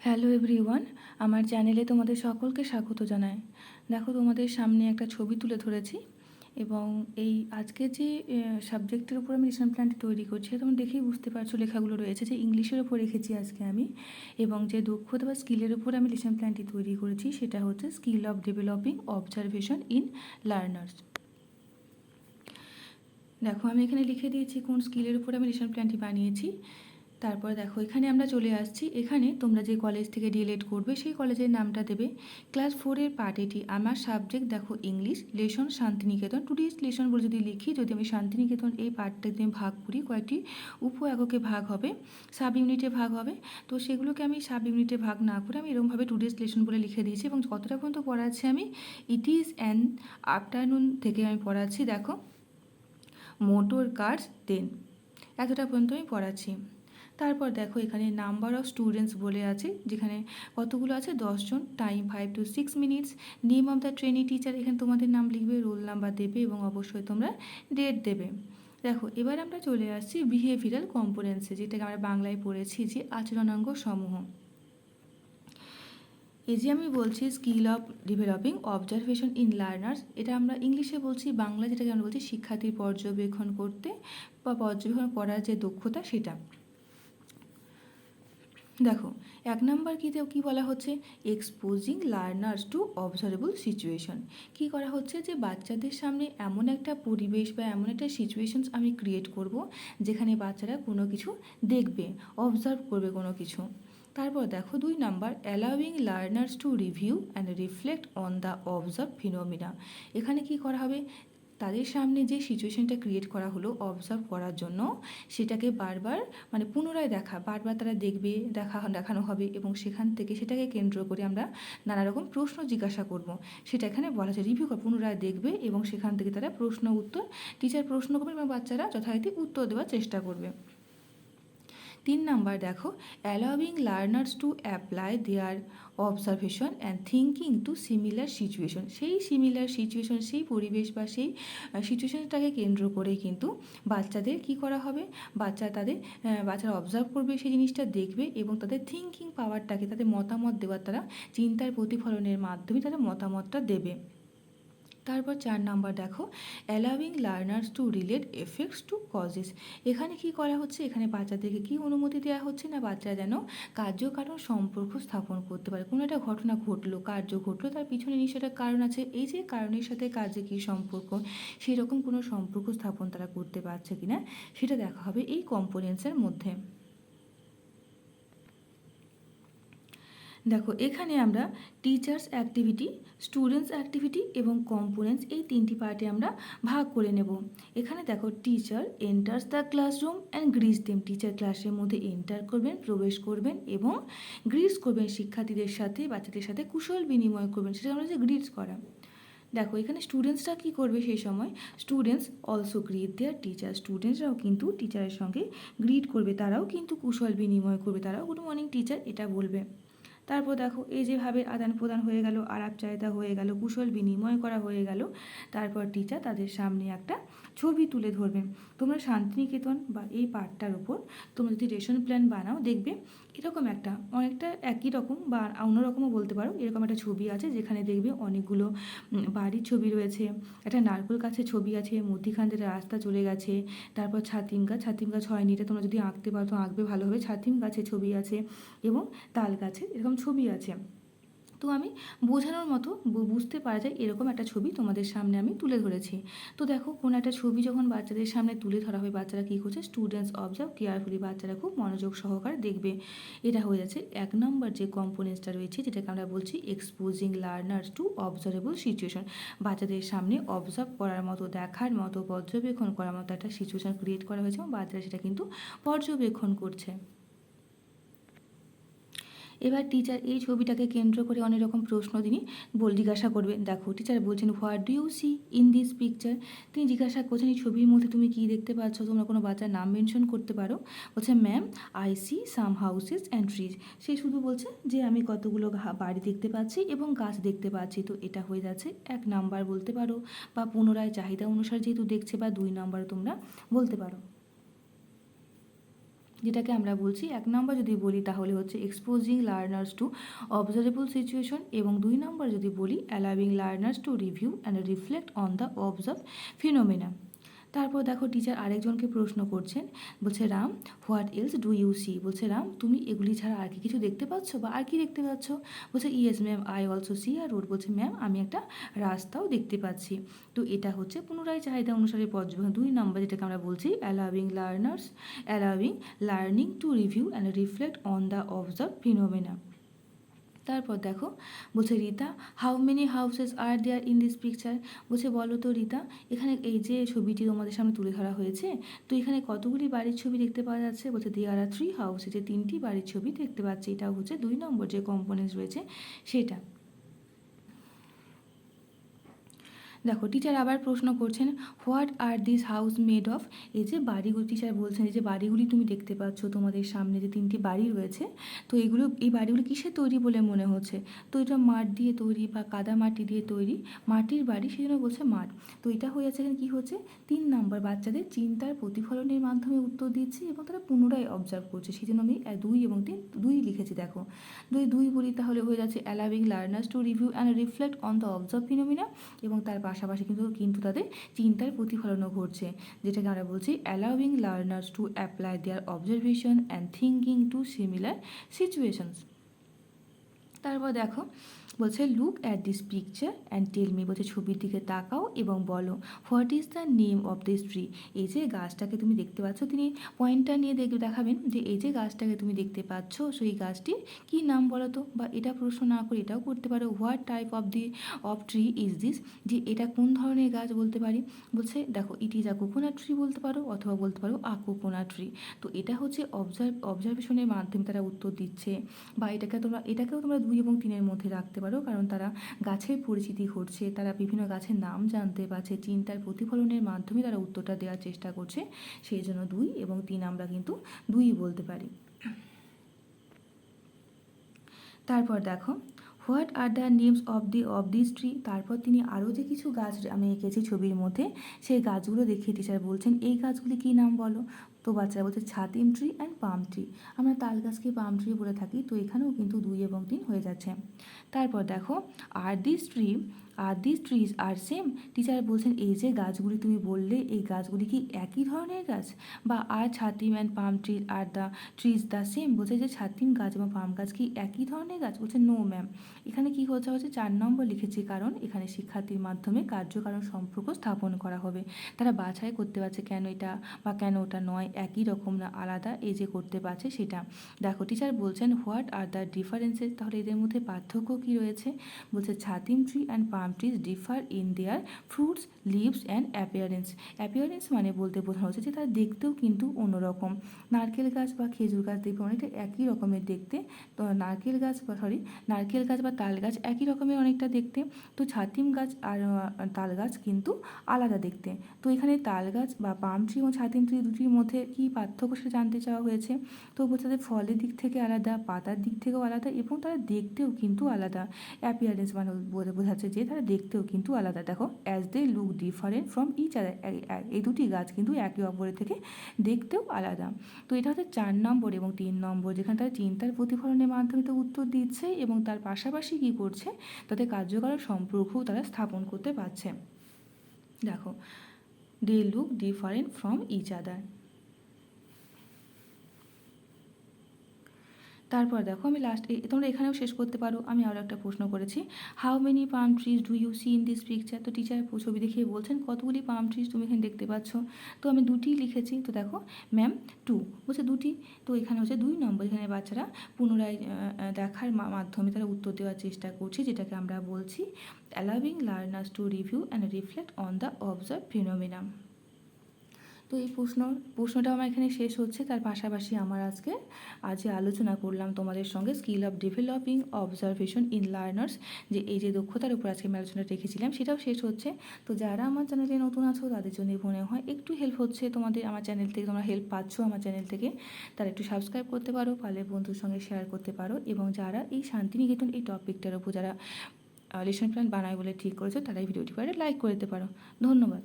Hello everyone, আমার চ্যানেলে তোমাদের সকলকে স্বাগত জানায় দেখো তোমাদের সামনে একটা ছবি তুলে ধরেছি এবং এই আজকে যে সাবজেক্টের উপর আমি লেসন প্ল্যানটি তৈরি করছি তোমরা দেখেই বুঝতে পারছ লেখাগুলো রয়েছে যে ইংলিশের ওপর রেখেছি আজকে আমি এবং যে দক্ষতা বা স্কিলের উপর আমি লেসন প্ল্যানটি তৈরি করেছি সেটা হচ্ছে skill of developing observation in learners দেখো আমি এখানে লিখে দিয়েছি কোন স্কিলের উপর আমি লেসন প্ল্যানটি বানিয়েছি। তারপর দেখো, এখানে আমরা চলে আসছি। এখানে তোমরা যে কলেজ থেকে ডিএলএড করবে, সেই কলেজের নামটা দেবে ক্লাস ফোরের পার্ট এটি। আমার সাবজেক্ট দেখো English lesson Shantiniketan. Tourist lesson বলে যদি লিখি, যদি আমি শান্তিনিকেতন এই পার্টটা দিয়ে ভাগ করি, কয়েকটি উপ এককে ভাগ হবে সাব ইউনিটে ভাগ হবে। তো সেগুলোকে আমি সাব ইউনিটে ভাগ না করে আমি এরকমভাবে টুরিস্ট লেসন বলে লিখে দিয়েছি এবং কতটা পর্যন্ত পড়াচ্ছি আমি ইট ইজ অ্যান আফটারনুন থেকে আমি পড়াচ্ছি, দেখো মোটর কার্স দেন এতটা পর্যন্ত আমি পড়াচ্ছি। তারপর দেখো এখানে নাম্বার অফ স্টুডেন্টস বলে আছে, যেখানে কতগুলো আছে? দশজন। Time five to six minutes name of the training teacher এখানে তোমাদের নাম লিখবে রোল নাম্বার দেবে এবং অবশ্যই তোমরা ডেট দেবে। দেখো, এবার আমরা চলে আসছি বিহেভিয়ারাল কম্পোনেন্সে যেটাকে আমরা বাংলায় পড়েছি যে আচরণাঙ্গ সমূহ। এই যে আমি বলছি skill of developing observation in learners এটা আমরা ইংলিশে বলছি বাংলা যেটাকে আমরা বলছি শিক্ষার্থীর পর্যবেক্ষণ করতে বা পর্যবেক্ষণ করার যে দক্ষতা, সেটা। দেখো, এক নম্বর কীতে কী বলা হচ্ছে? Exposing learners to observable situation কী করা হচ্ছে যে বাচ্চাদের সামনে এমন একটা পরিবেশ বা এমন একটা সিচুয়েশনস আমি ক্রিয়েট করব, যেখানে বাচ্চারা কোনো কিছু দেখবে অবজার্ভ করবে কোনো কিছু। তারপর দেখো দুই number allowing learners to review and reflect on the observe phenomena এখানে কি করা হবে? তাদের সামনে যে সিচুয়েশনটা ক্রিয়েট করা হলো অবজার্ভ করার জন্য সেটাকে বারবার মানে পুনরায় দেখা, বারবার তারা দেখবে, দেখা, দেখানো হবে এবং সেখান থেকে সেটাকে কেন্দ্র করে আমরা নানা রকম প্রশ্ন জিজ্ঞাসা করব। সেটা এখানে বলা হচ্ছে রিভিউ পুনরায় দেখবে এবং সেখান থেকে তারা প্রশ্ন উত্তর টিচার প্রশ্ন করবে এবং বাচ্চারা যথারীতি উত্তর দেওয়ার চেষ্টা করবে। তিন নাম্বার দেখো allowing learners to apply their observation and thinking to similar situation সেই সিমিলার সিচুয়েশন সেই পরিবেশ বা সেই সিচুয়েশনটাকে কেন্দ্র করে কিন্তু বাচ্চাদের কি করা হবে? বাচ্চা তাদের বাচ্চারা অবজার্ভ করবে সেই জিনিসটা, দেখবে এবং তাদের থিঙ্কিং পাওয়ারটাকে তাদের মতামত দেওয়ার, তারা চিন্তার প্রতিফলনের মাধ্যমে তারা মতামতটা দেবে। তারপর চার নাম্বার দেখো allowing learners to relate effects to causes এখানে কি করা হচ্ছে? এখানে বাচ্চাদেরকে কি অনুমতি দেওয়া হচ্ছে না বাচ্চারা যেন কার্যকারণ সম্পর্ক স্থাপন করতে পারে? কোনো একটা ঘটনা ঘটলো, কার্য ঘটলো, তার পিছনে নিশ্চয় একটা কারণ আছে। এই যে কারণের সাথে কাজে কী সম্পর্ক সেই রকম কোনো সম্পর্ক স্থাপন তারা করতে পারছে কিনা, সেটা দেখা হবে এই কম্পোনেন্টসের মধ্যে। দেখো, এখানে আমরা টিচার্স অ্যাক্টিভিটি স্টুডেন্টস অ্যাক্টিভিটি এবং কম্পোনেন্টস এই তিনটি পার্টে আমরা ভাগ করে নেব। এখানে দেখো teacher enters the classroom and greets them teacher ক্লাসের মধ্যে এন্টার করবেন, প্রবেশ করবেন এবং গ্রিস করবেন শিক্ষার্থীদের সাথে, বাচ্চাদের সাথে কুশল বিনিময় করবেন। সেটা আমরা যে গ্রিস করা। দেখো, এখানে স্টুডেন্টসরা কী করবে সেই সময়? Students also greet their teacher স্টুডেন্টসরাও কিন্তু টিচারের সঙ্গে গ্রিট করবে, তারাও কিন্তু কুশল বিনিময় করবে। তারাও গুড মর্নিং টিচার এটা বলবে। তারপর দেখো, এই যেভাবে আদান প্রদান হয়ে গেল আলাপ চাহিদা হয়ে গেল, কুশল বিনিময় করা হয়ে গেল, তারপর টিচার তাদের সামনে একটা ছবি তুলে ধরবে। তোমরা শান্তিনিকেতন বা এই পার্টটার উপর তোমরা যদি রেশন প্ল্যান বানাও, দেখবে এরকম একটা অনেকটা একই রকম বা অন্যরকমও বলতে পারো। এরকম একটা ছবি আছে যেখানে দেখবে অনেকগুলো বাড়ির ছবি রয়েছে, একটা নারকোল গাছের ছবি আছে, মধ্যিখান থেকে রাস্তা চলে গেছে, তারপর ছাতিম গাছ ছাতিম গাছ হয়নি এটা তোমরা যদি আঁকতে পারো তো আঁকবে ভালোভাবে। ছাতিম গাছের ছবি আছে এবং তাল গাছে এরকম ছবি আছে। তো আমি বোঝানোর মতো বুঝতে পারা যায় এরকম একটা ছবি তোমাদের সামনে আমি তুলে ধরেছি। তো দেখো কোনো একটা ছবি যখন বাচ্চাদের সামনে তুলে ধরা হয়, বাচ্চারা কী করছে? স্টুডেন্টস অবজার্ভ কেয়ারফুলি বাচ্চারা খুব মনোযোগ সহকারে দেখবে। এটা হয়ে যাচ্ছে এক নম্বর যে কম্পোনেন্টসটা রয়েছে, যেটাকে আমরা বলছি exposing learners to observable situation বাচ্চাদের সামনে অবজার্ভ করার মতো, দেখার মতো, পর্যবেক্ষণ করার মতো একটা সিচুয়েশন ক্রিয়েট করা হয়েছে এবং বাচ্চারা সেটা কিন্তু পর্যবেক্ষণ করছে। এবার টিচার এই ছবিটাকে কেন্দ্র করে অনেক রকম প্রশ্ন তিনি বল জিজ্ঞাসা করবেন। দেখো টিচার বলছেন what do you see in this picture তিনি জিজ্ঞাসা করছেন, এই ছবির মধ্যে তুমি কী দেখতে পাচ্ছ? তোমরা কোনো বাচ্চার নাম মেনশন করতে পারো? বলছে ma'am I see some houses and trees সে শুধু বলছে যে, আমি কতগুলো বাড়ি দেখতে পাচ্ছি এবং গাছ দেখতে পাচ্ছি। তো এটা হয়ে যাচ্ছে এক নাম্বার বলতে পারো বা পুনরায় চাহিদা অনুসারে যেহেতু দেখছে বা দুই নাম্বার তোমরা বলতে পারো। যেটাকে আমরা বলছি, এক নম্বর যদি বলি তাহলে হচ্ছে exposing learners to observable situation এবং দুই নম্বর যদি বলি allowing learners to review and reflect on the observe phenomena তারপর দেখো টিচার আরেকজনকে প্রশ্ন করছেন, বলছে, Ram what else do you see বলছে, রাম, তুমি এগুলি ছাড়া আর কি কিছু দেখতে পাচ্ছ বা আর কি দেখতে পাচ্ছ? বলছে yes ma'am I also see a road বলছে ম্যাম আমি একটা রাস্তাও দেখতে পাচ্ছি। তো এটা হচ্ছে পুনরায় চাহিদা অনুসারে পর্যবেক্ষণ দুই নম্বর যেটাকে আমরা বলছি allowing learners allowing learning to review and reflect on the observe phenomena তারপর দেখো, বলছে, Rita how many houses are there in this picture বলছে, বলো তো, রীতা, এখানে এই যে ছবিটি তোমাদের সামনে তুলে ধরা হয়েছে, তো এখানে কতগুলি বাড়ির ছবি দেখতে পাওয়া যাচ্ছে? বলছে দেয়ার আর থ্রি হাউসে যে তিনটি বাড়ির ছবি দেখতে পাচ্ছি। এটাও হচ্ছে দুই নম্বর যে কম্পোনেন্টস রয়েছে, সেটা। দেখো টিচার আবার প্রশ্ন করছেন what are this house made of এই যে বাড়িগুলি টিচার বলছেন এই যে বাড়িগুলি তুমি দেখতে পাচ্ছ, তোমাদের সামনে যে তিনটি বাড়ি রয়েছে, তো এগুলো, এই বাড়িগুলো কিসে তৈরি বলে মনে হচ্ছে? তো এটা মাঠ দিয়ে তৈরি বা কাদা মাটি দিয়ে তৈরি মাটির বাড়ি সেই জন্য বলছে মাঠ। তো এটা হয়ে যাচ্ছে এখানে কী হচ্ছে? তিন নম্বর, বাচ্চাদের চিন্তার প্রতিফলনের মাধ্যমে উত্তর দিচ্ছে এবং তারা পুনরায় অবজার্ভ করছে। সেই জন্য আমি দুই এবং তিন, দুই লিখেছি, দেখো। দুই দুই বলি তাহলে হয়ে যাচ্ছে allowing learners to review and reflect on the observe phenomena এবং তার পাশাপাশি কিন্তু কিন্তু তাদের চিন্তার প্রতিফলনও ঘটছে। যেটাকে আমরা বলছি allowing learners to apply their observation and thinking to similar situations তারপর দেখো, বলছে look at this picture and tell me বলছে, ছবির দিকে তাকাও এবং বলো what is the name of this tree এই যে গাছটাকে তুমি দেখতে পাচ্ছ, তিনি পয়েন্টটা নিয়ে দেখ দেখাবেন যে এই যে গাছটাকে তুমি দেখতে পাচ্ছ, সেই গাছটির কী নাম বলো তো? বা এটা প্রশ্ন না করে এটাও করতে পারো। What type of the of tree is this যে এটা কোন ধরনের গাছ বলতে পারি? বলছে, দেখো it is a coconut tree বলতে পারো অথবা বলতে পারো আ কোকোনাট ট্রি তো এটা হচ্ছে অবজার্ভ অবজারভেশনের মাধ্যমে তারা উত্তর দিচ্ছে। বা এটাকে তোমরা, এটাকেও তোমরা দুই এবং তিনের মধ্যে রাখতে পারো, কারণ তারা গাছের পরিচিতি ঘটছে, তারা বিভিন্ন গাছের নাম জানতে পারছে চিন্তার প্রতিফলনের মাধ্যমে তারা উত্তরটা দেওয়ার চেষ্টা করছে, সেই জন্য দুই এবং তিন আমরা কিন্তু দুই বলতে পারি। তারপর দেখো, what are the names of the, of this tree? তারপর তিনি আরও যে কিছু গাছ আমি এঁকেছি ছবির মধ্যে, সেই গাছগুলো দেখিয়ে টিচার বলছেন, এই গাছগুলি কী নাম বলো? তো বাচ্চারা বলছে chatim tree and palm tree আমরা তাল গাছকে পাম ট্রি বলে থাকি? তো এখানেও কিন্তু দুই এবং তিন হয়ে যাচ্ছে। তারপর দেখো, are this tree are this trees are same teacher বলছেন, এই যে গাছগুলি তুমি বললে, এই গাছগুলি কি একই ধরনের গাছ? বা, are chatim and palm trees are the trees the same বলছে যে ছাতিম গাছ এবং পাম গাছ কি একই ধরনের গাছ? বলছে নো ম্যাম এখানে কী হচ্ছে? হচ্ছে চার নম্বর লিখেছি, কারণ এখানে শিক্ষার্থীর মাধ্যমে কার্যকারণ সম্পর্ক স্থাপন করা হবে। তারা বাছাই করতে পারছে কেন এটা বা কেন ওটা নয়, একই রকম না, আলাদা, এই যে করতে পারছে সেটা। দেখো টিচার বলছেন হোয়াট আর দ্য ডিফারেন্সেস তাহলে এদের মধ্যে পার্থক্য কী রয়েছে? বলছে chatim tree and palm trees differ in their fruits leaves and appearance appearance মানে বলতে বোঝানো হচ্ছে যে তারা দেখতেও কিন্তু অন্যরকম। নারকেল গাছ বা খেজুর গাছ দেখবে অনেকটা একই রকমের দেখতে। তো নারকেল গাছ বা সরি নারকেল গাছ বা তাল গাছ একই রকমের অনেকটা দেখতে। তো ছাতিম গাছ আর তাল গাছ কিন্তু আলাদা দেখতে। তো এখানে তাল গাছ বা পাম ট্রি এবং ছাতিম ট্রি দুটির মধ্যে কী পার্থক্য সেটা জানতে চাওয়া হয়েছে। তো তাদের ফলের দিক থেকে আলাদা, পাতার দিক থেকেও আলাদা এবং তারা দেখতেও কিন্তু আলাদা। অ্যাপিয়ারেন্স মানে বোঝাচ্ছে যে তারা দেখতেও কিন্তু আলাদা। দেখো as they look different from each other এই দুটি গাছ কিন্তু একে অপরের থেকে দেখতেও আলাদা। তো এটা হচ্ছে চার নম্বর এবং তিন নম্বর, যেখানে তারা চিন্তার প্রতিফলনের মাধ্যমে তো উত্তর দিচ্ছে এবং তার পাশাপাশি কী করছে? তাদের কার্যকর সম্পর্কও তারা স্থাপন করতে পারছে। দেখো they look different from each other তারপর দেখো আমি লাস্ট তোমরা এখানেও শেষ করতে পারো। আমি আরও একটা প্রশ্ন করেছি। How many palm trees do you see in this picture তো টিচার ছবি দেখিয়ে বলছেন, কতগুলি পাম ট্রিজ তুমি এখানে দেখতে পাচ্ছ? তো আমি দুটি লিখেছি, তো দেখো ম্যাম টু বলছে দুটি। তো এখানে হচ্ছে দুই নম্বর এখানে বাচ্চারা পুনরায় দেখার মাধ্যমে তারা উত্তর দেওয়ার চেষ্টা করছে, যেটাকে আমরা বলছি allowing learners to review and reflect on the observe phenomenon তো এই প্রশ্ন প্রশ্নটা আমার এখানে শেষ হচ্ছে। তার পাশাপাশি আমার আজকে, আজ আলোচনা করলাম তোমাদের সঙ্গে skill of developing observation in learners যে এই যে দক্ষতার উপর আজকে আমি আলোচনা রেখেছিলাম, সেটাও শেষ হচ্ছে। তো যারা আমার চ্যানেলে নতুন আছো, তাদের জন্য মনে হয় একটু হেল্প হচ্ছে তোমাদের, আমার চ্যানেল থেকে তোমরা হেল্প পাচ্ছ আমার চ্যানেল থেকে। তারা একটু সাবস্ক্রাইব করতে পারো, পারলে বন্ধুর সঙ্গে শেয়ার করতে পারো। এবং যারা এই শান্তিনিকেতন, এই টপিকটার উপর যারা লেসন প্ল্যান বানায় বলে ঠিক করেছ, তারা এই ভিডিওটি পারে লাইক করে দিতে পারো। ধন্যবাদ।